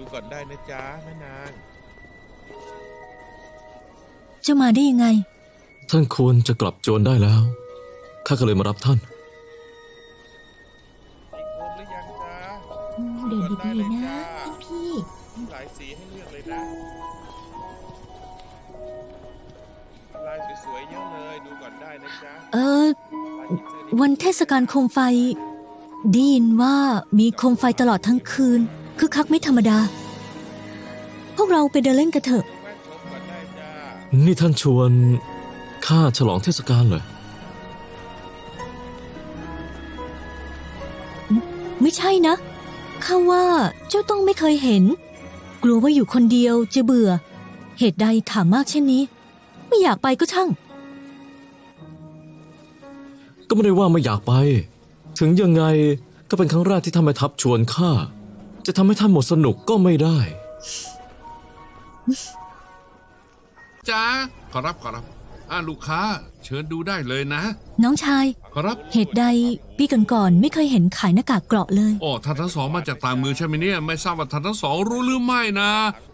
ดูก่อนได้นะจ๊ะแม่นาง เจ้ามาได้ยังไง ท่านควรจะกลับจวนได้แล้ว ข้าก็เลยมารับท่านอีกคนหรือยังจ๊ะอืมเดินดีๆนะท่านพี่ มีหลายสีให้เลือกเลยนะ ลายสวยๆเยอะเลย ดูก่อนได้นะจ๊ะเออ ลายผีเสื้อนี่วันเทศกาลโคมไฟได้ยินว่ามีโคมไฟตลอดทั้งคืน คือคักไม่ธรรมดา พวกเราไปเดินเล่นกันเถอะแวะชมก่อนได้จ้านี่ท่านชวนข้าฉลองเทศกาลเหรอ ไม่ใช่นะ ข้าว่าเจ้าต้องไม่เคยเห็น กลัวว่าอยู่คนเดียวจะเบื่อ เหตุใดถามมากเช่นนี้ ไม่อยากไปก็ช่าง ก็ไม่ได้ว่าไม่อยากไป ถึงยังไงก็เป็นครั้งแรกที่ท่านแม่ทัพชวนข้า จะทำให้ท่านหมดสนุกก็ไม่ได้ จ้าขอรับขอรับอ่าลูกค้า เชิญดูได้เลยนะ น้องชาย ขอรับ เหตุใดปีก่อนๆไม่เคยเห็นขายหน้ากากเกราะเลย โอ้ท่านทั้งสองมาจากต่างเมืองใช่ไหมเนี่ย ไม่ทราบว่าท่านทั้งสองรู้หรือไม่นะ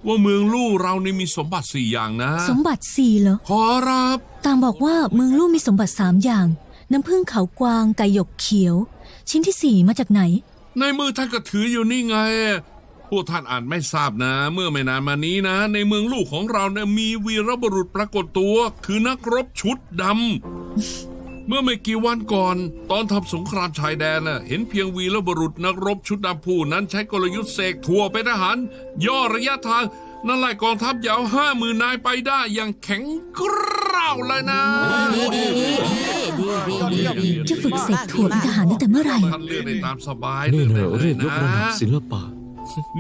ว่าเมืองลู่เรานี่มีสมบัติสี่อย่างนะ สมบัติสี่เหรอ ขอรับ ต่างบอกว่าเมืองลู่มีสมบัติสามอย่าง น้ำผึ้งเขากวางไก่หยกเขียว ชิ้นที่สี่มาจากไหน ในมือท่านก็ถืออยู่นี่ไง พวกท่านอาจไม่ทราบนะ เมื่อไม่นานมานี้นะ ในเมืองลูกของเราเนี่ยมีวีรบุรุษปรากฏตัว คือนักรบชุดดำเมื่อไม่กี่วันก่อน ตอนทำสงครามชายแดนน่ะเห็นเพียงวีรบุรุษนักรบชุดดำผู้นั้นใช้กลยุทธ์เสกทั่วเป็นทหาร ย่อระยะทาง นั่นไล่กองทัพยาวห้าหมื่นนายไปได้อย่างแข็งกร้าวเลยนะจะฝึกเสกถั่วเป็นทหารตั้งแต่เมื่อไหร่ ท่านเลือกได้ตามสบายนี่เนลือะอกได้เรียกเลยยกระดับนะศิลปะ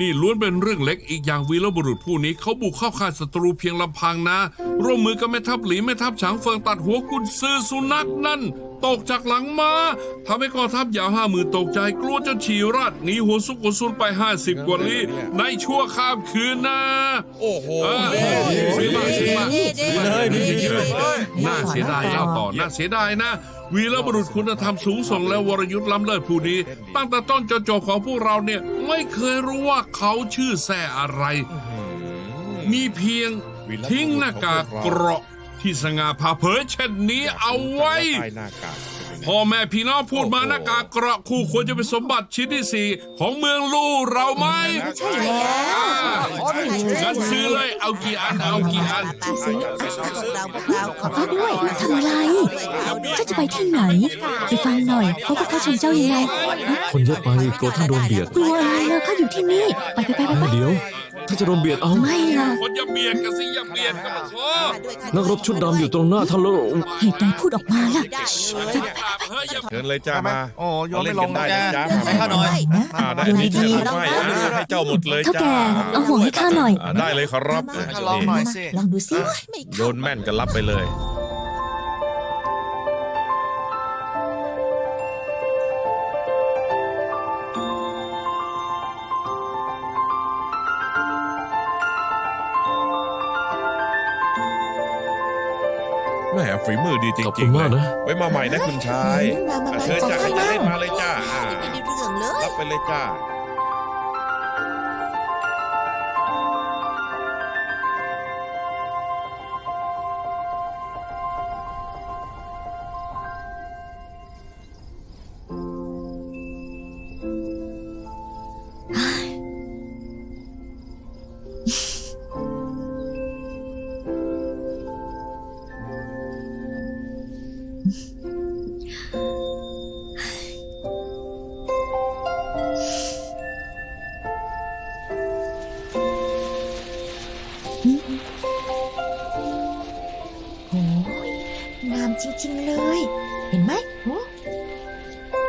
นี่ล้วนเป็นเรื่องเล็กอีกอย่างวีรบุรุษผู้นี้เขาบุกเข้าค่ายศัตรูเพียงลำพังนะ ร่วมมือกับแม่ทัพหลีแม่ทัพฉางเฟิงตัดหัวกุนซือสุนัขนั่น ตกจากหลังมาทำให้กองทัพยาวห้าหมื่นตกใจกลัวจะฉี่ราดหนีหัวซุกหัวซุนไปห้าสิบกว่าลี้ในชั่วข้ามคืนนะโอ้โหเออซื้อมาซื้อมาซื้อมาน่าเสียดายเล่าต่อน่าเสียดายนะ วีรบุรุษคุณธรรมสูงส่งและวรยุทธ์ล้ำเลิศผู้นี้ ตั้งแต่ต้นจนจบของพวกเราเนี่ย ไม่เคยรู้ว่าเขาชื่อแซ่อะไร มีเพียงทิ้งหน้ากากเกราะที่สง่าผ่าเผยเช่นนี้เอาไว้ ใต้หน้ากาก พ่อแม่พี่น้องพูดมาหน้ากากเกราะคู่ควรจะเป็นสมบัติชิ้นที่สี่ของเมืองลู่เราไหมใช่แล้วงั้นซื้อเลยเอากี่อันเอากี่อันซื้อเราพวกเราขอก็ด้วยทำอะไรเจ้าจะไปที่ไหน ไปฟังหน่อยเขาก็เข้าชมเจ้ายังไงคนเยอะไปกลัวท่านโดนเบียดกลัวอะไรนะข้าอยู่ที่นี่ ไปไปไปไปเอ้ไปยเดี๋ยว ถ้าจะโดนเบียดเอา ไม่ล่ะคนอย่าเบียดกันสิอย่าเบียดกันมาขอนักรบชุดดำอยู่ตรงหน้าท่านแล้วเหตุใดพูดออกมาล่ะ เฮ้ยอย่าเชิญเลยจ้ามาโอ้โยนไม่ลงเานะเล่นแกกันได้นะจ๊ะให้ข้าหน่อยอ่าได้ดูนี่ดีจะๆไม่อ่าให้เจ้าหมดเลยเท่าจ้าแก่เอาห่วงให้ข้าหน่อยอ่าได้เลยขอรับข้าลองหน่อยสิลองดูสิโยนแม่นก็รับไปเลย ฝีมือดีจขอบริคุงณๆเลมากยนะ ไว้มาใหม่นะคุณชายมามาอะมาเชิญจ้าใครจะเล่นมาเลยจ้าอ่าไม่ได้เรื่องเลย รับไปเลยจ้า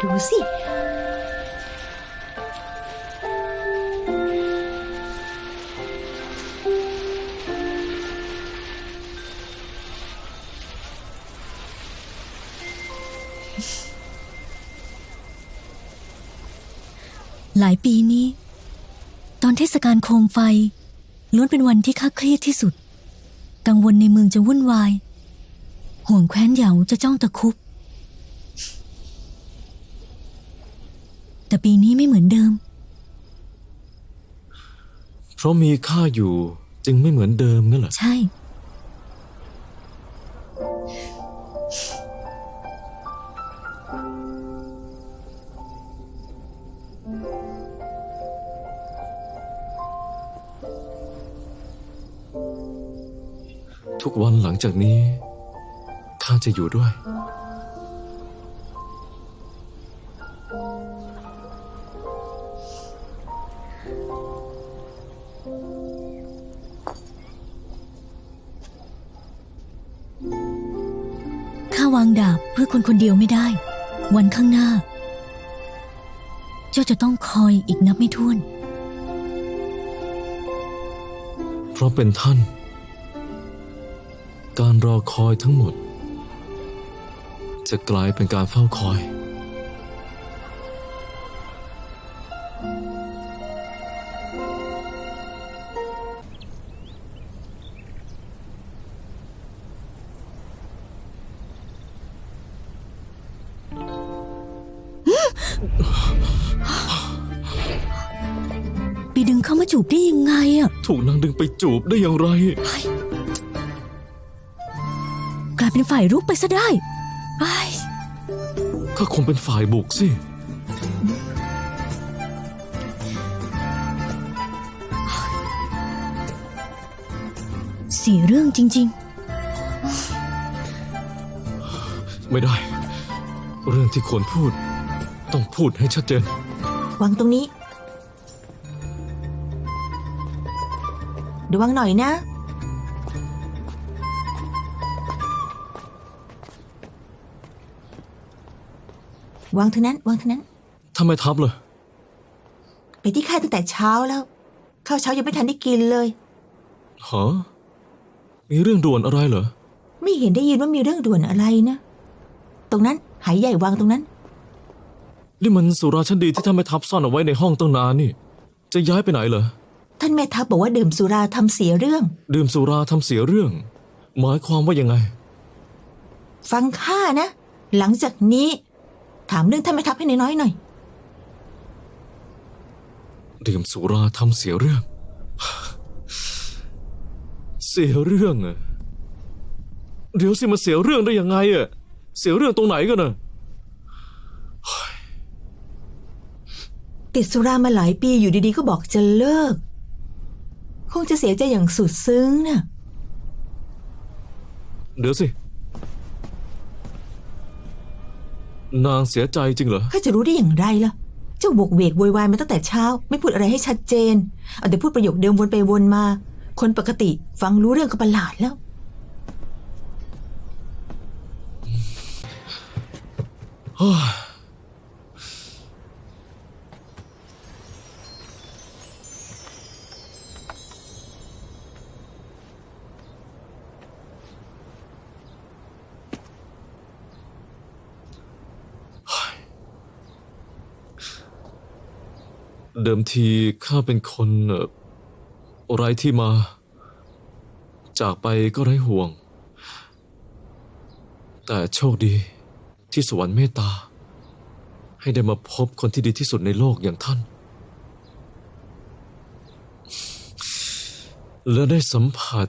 ดูสิ หลายปีนี้ ตอนเทศกาลโคมไฟ ล้วนเป็นวันที่ข้าเครียดที่สุด กังวลในเมืองจะวุ่นวาย ห่วงแคว้นเหยาจะจ้องตะคุบ แต่ปีนี้ไม่เหมือนเดิม เพราะมีค่าอยู่จึงไม่เหมือนเดิมงั้นเหรอ ใช่ ทุกวันหลังจากนี้ ข้าจะอยู่ด้วย วางดาบเพื่อคนคนเดียวไม่ได้ วันข้างหน้า เจ้าจะต้องคอยอีกนับไม่ถ้วน เพราะเป็นท่าน การรอคอยทั้งหมด จะกลายเป็นการเฝ้าคอย นางดึงไปจูบได้อย่างไร กลายเป็นฝ่ายรุกไปซะได้ไอ้ยข้าคงเป็นฝ่ายบุกสิเสียเรื่องจริง ไม่ได้ เรื่องที่ควรพูด ต้องพูดให้ชัดเจนวางตรงนี้ ระวังหน่อยนะ วางเท่านั้น วางเท่านั้น ทำไมทับเลยไปที่ค่ายตั้งแต่เช้าแล้ว ข้าวเช้ายังไม่ทันได้กินเลย ฮะมีเรื่องด่วนอะไรเหรอ ไม่เห็นได้ยินว่ามีเรื่องด่วนอะไรนะ ตรงนั้น หายใหญ่วางตรงนั้น นี่มันสุราชั้นดีที่ท่านแม่ทัพซ่อนเอาไว้ในห้องตั้งนานนี่ จะย้ายไปไหนเหรอ ท่านแม่ทัพบอกว่าดื่มสุราทำเสียเรื่อง ดื่มสุราทำเสียเรื่อง หมายความว่ายังไง ฟังข้านะ หลังจากนี้ ถามเรื่องท่านแม่ทัพให้น้อยๆหน่อย ดื่มสุราทำเสียเรื่อง เสียเรื่องอะเดี๋ยวสิมาเสียเรื่องได้ยังไงอะเสียเรื่องตรงไหนกันน่ะติดสุรามาหลายปีอยู่ดีๆก็บอกจะเลิก คงจะเสียใจอย่างสุดซึ้งน่ะเดี๋ยวสิ นางเสียใจจริงเหรอ ข้าจะรู้ได้อย่างไรล่ะ เจ้าบกเวกโวยวายมาตั้งแต่เช้า ไม่พูดอะไรให้ชัดเจน เอาแต่พูดประโยคเดิมวนไปวนมา คนปกติฟังรู้เรื่องก็ประหลาดแล้ว เเดิมทีข้าเป็นคนเอ่อไร้ที่มา จากไปก็ไร้ห่วง แต่โชคดีที่สวรรค์เมตตา ให้ได้มาพบคนที่ดีที่สุดในโลกอย่างท่าน และได้สัมผัส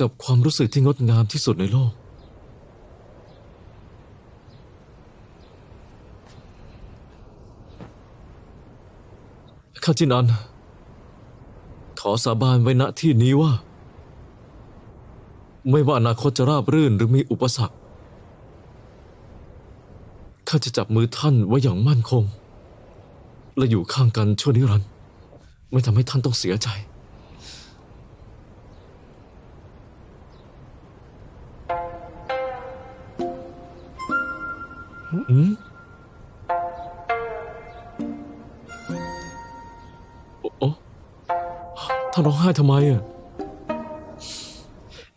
กับความรู้สึกที่งดงามที่สุดในโลก ข้าจินัน ขอสาบานไว้ณที่นี้ว่า ไม่ว่าอนาคตจะราบรื่นหรือมีอุปสรรค ข้าจะจับมือท่านไว้อย่างมั่นคง และอยู่ข้างกันชั่วนิรันดร์ไม่ทำให้ท่านต้องเสียใจหืม ท่านร้องไห้ทำไมอะ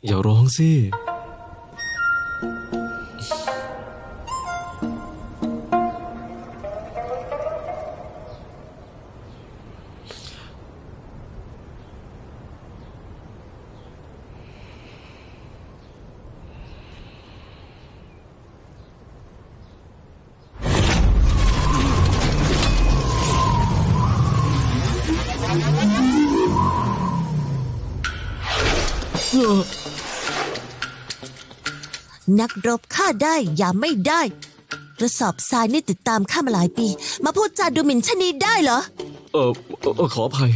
อย่าร้องสิ นักรบฆ่าได้อย่าไม่ได้กระสอบทรายนี่ติดตามข้ามาหลายปี มาพูดจาดูหมิ่นชนีได้เหรอ เออเอ่อเอ่อขออภัย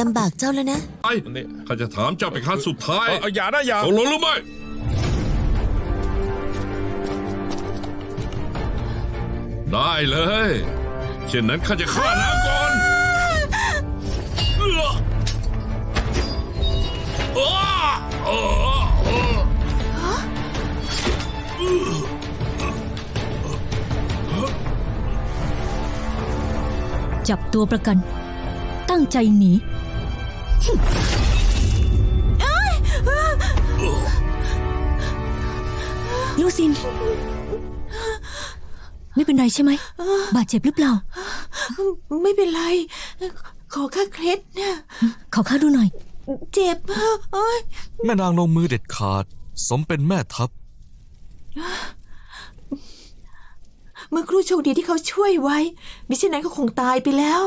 ลำบากเจ้าแล้วนะ ไอ้นี่ข้าจะถามเจ้าเป็นครั้งสุดท้ายเอาเอาอย่านะอย่าตกลงหรือไม่ได้เลย เช่นนั้นข้าจะฆ่านางก่อนเอื้ออ้าเออเออจับตัวประกัน ตั้งใจหนี ลูซิน ไม่เป็นไรใช่ไหม บาดเจ็บหรือเปล่า ไม่เป็นไร ขอค่าเคล็ดนะขอข้าดูหน่อย เจ็บโอ้ยแม่นางลงมือเด็ดขาด สมเป็นแม่ทัพ เมื่อครู่โชคดีที่เขาช่วยไว้ มิเช่นนั้นเขาคงตายไปแล้ว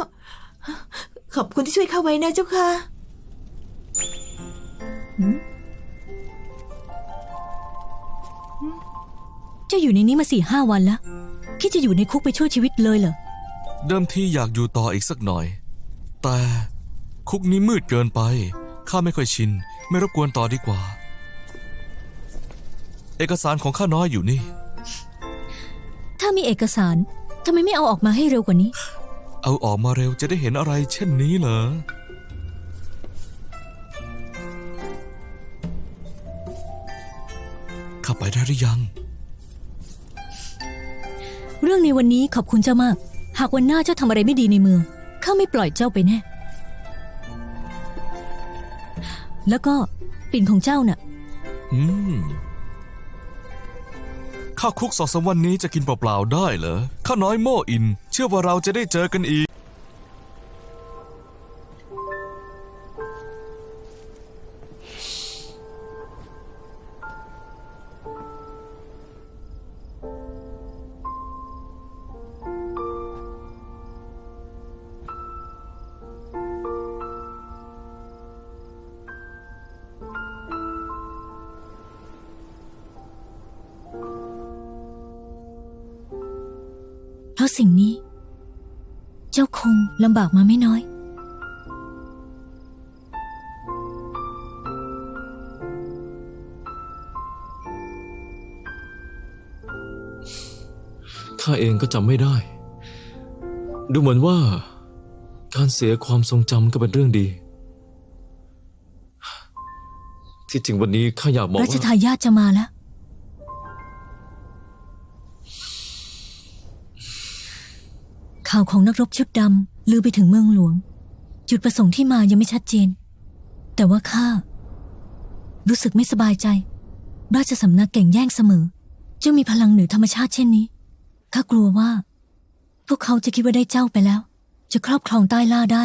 ขอบคุณที่ช่วยเขาไว้นะเจ้าค่ะ จ้าอยู่ในนี้มาสี่ห้าวันแล้วคิดจะอยู่ในคุกไปช่วยชีวิตเลยเหรอ เดิมทีอยากอยู่ต่ออีกสักหน่อย แต่คุกนี้มืดเกินไป ข้าไม่ค่อยชิน ไม่รบกวนต่อดีกว่า เอกสารของข้าน้อยอยู่นี่ ถ้ามีเอกสารทำไมไม่เอาออกมาให้เร็วกว่านี้ เอาออกมาเร็วจะได้เห็นอะไรเช่นนี้เหรอ ข้าไปได้หรือยัง เรื่องในวันนี้ขอบคุณเจ้ามาก หากวันหน้าเจ้าทำอะไรไม่ดีในเมืองข้าไม่ปล่อยเจ้าไปแน่ แล้วก็ปิ่นของเจ้าน่ะ อืมข้าคุกสองสามวันนี้จะกินเปล่าๆได้เหรอ ข้าน้อยโม่อิน เชื่อว่าเราจะได้เจอกันอีก เพราะสิ่งนี้ เจ้าคงลำบากมาไม่น้อย ข้าเองก็จำไม่ได้ ดูเหมือนว่า การเสียความทรงจำก็เป็นเรื่องดี ที่จริงวันนี้ข้าอยากบอกราชว่าทายาทจะมาแล้ว ข่าวของนักรบชุดดำลือไปถึงเมืองหลวง จุดประสงค์ที่มายังไม่ชัดเจน แต่ว่าข้ารู้สึกไม่สบายใจ ราชสำนักเก่งแย่งเสมอเจ้ามีพลังเหนือธรรมชาติเช่นนี้ข้ากลัวว่า พวกเขาจะคิดว่าได้เจ้าไปแล้ว จะครอบครองใต้ล่าได้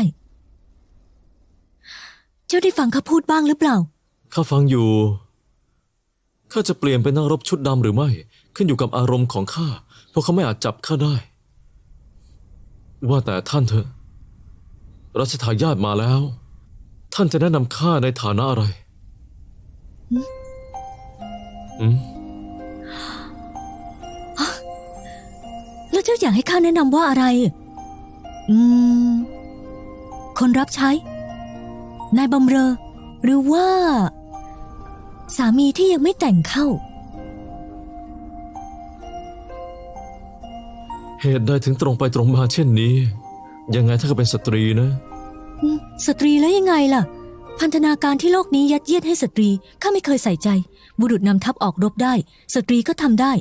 เจ้าได้ฟังข้าพูดบ้างหรือเปล่าข้าฟังอยู่ข้าจะเปลี่ยนเป็นนักรบชุดดำหรือไม่ ขึ้นอยู่กับอารมณ์ของข้าเพราะเขาไม่อาจจับข้าได้ ว่าแต่ท่านเถอะรัชทายาทมาแล้ว ท่านจะแนะนำข้าในฐานะอะไรอืมแล้วเจ้าอยากให้ข้าแนะนำว่าอะไร อืม คนรับใช้ นายบำเรอ หรือว่า สามีที่ยังไม่แต่งเข้า เหตุใดถึงตรงไปตรงมาเช่นนี้ ยังไงถ้าเขาเป็นสตรีนะอืมสตรีแล้วยังไงล่ะ พันธนาการที่โลกนี้ยัดเยียดให้สตรีข้าไม่เคยใส่ใจ บุรุษนำทัพออกรบได้ สตรีก็ทำได้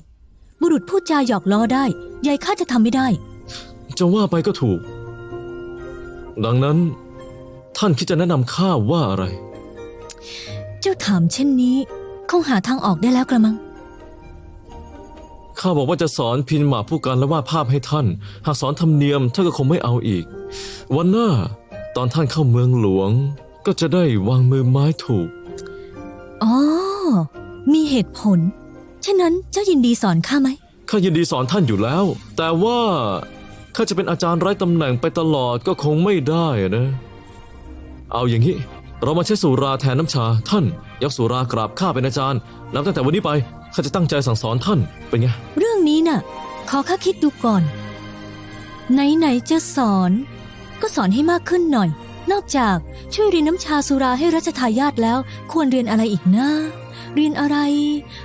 บุรุษพูดจาหยอกล้อได้ยายข้าจะทำไม่ได้ จะว่าไปก็ถูก ดังนั้น ท่านคิดจะแนะนำข้าว่าอะไร เจ้าถามเช่นนี้ คงหาทางออกได้แล้วกระมัง ข้าบอกว่าจะสอนพินหมากผู้การและวาดภาพให้ท่าน หากสอนธรรมเนียมท่านก็คงไม่เอาอีก วันหน้าตอนท่านเข้าเมืองหลวง ก็จะได้วางมือไม้ถูก อ๋อ มีเหตุผล ฉะนั้นเจ้ายินดีสอนข้าไหม ข้ายินดีสอนท่านอยู่แล้ว แต่ว่าข้าจะเป็นอาจารย์ไร้ตำแหน่งไปตลอดก็คงไม่ได้อะนะ เอาอย่างนี้ เรามาใช้สุราแทนน้ำชา ท่านยกสุรากราบข้าเป็นอาจารย์นับตั้งแต่วันนี้ไป ข้าจะตั้งใจสั่งสอนท่านเป็นไง เรื่องนี้น่ะ ขอข้าคิดดูก่อน ไหนๆจะสอน ก็สอนให้มากขึ้นหน่อย นอกจากช่วยเรียนน้ำชาสุราให้รัชทายาทแล้ว ควรเรียนอะไรอีกนะ เรียนอะไร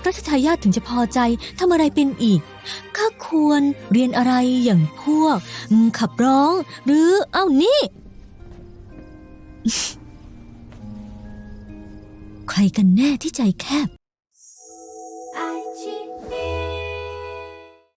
รัชทายาทถึงจะพอใจทำอะไรเป็นอีกข้าควรเรียนอะไรอย่างพวกขับร้อง หรือเอ้านี่ ใครกันแน่ที่ใจแคบ